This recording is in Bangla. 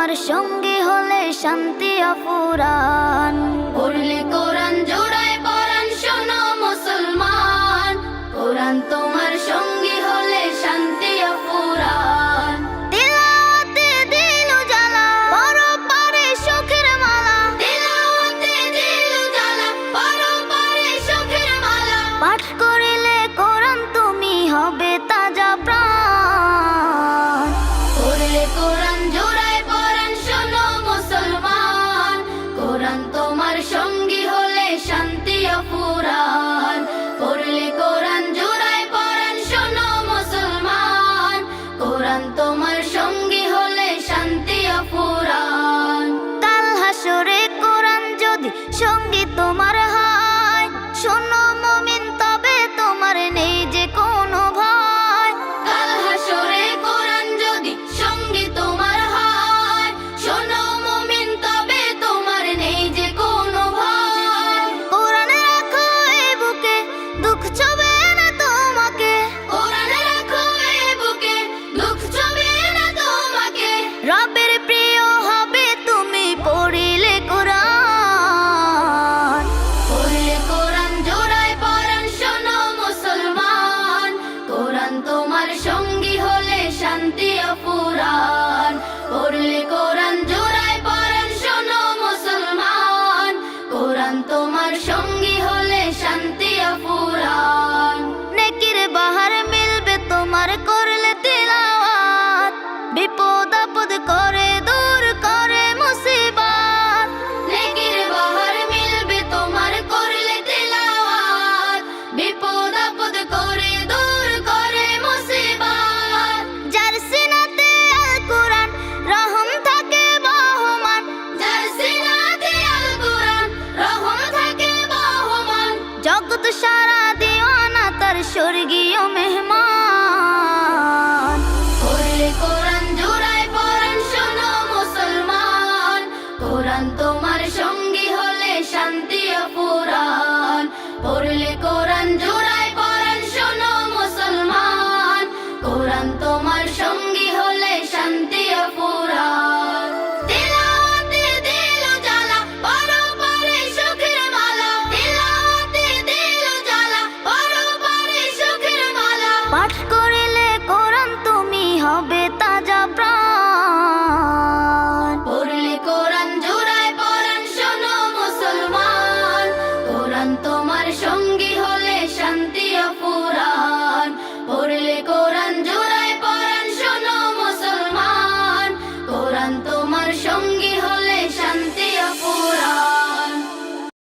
তোমার সঙ্গে হলে শান্তি অপুরাণ। পড়লে কোরআন জোড়ায় পরাণ, শোনো মুসলমান। কোরআন তোমার সঙ্গে হলে শান্তি পাঠ কোরআন তুমি হবে তাজা প্রাণ। কোরআন প্রাণ তোমার সঙ্গী হলে শান্তি অপুরাণ। কাল হাসরে কোরআন যদি সঙ্গী তোমার তোমার সঙ্গী হলে শান্তি অপুরা Wish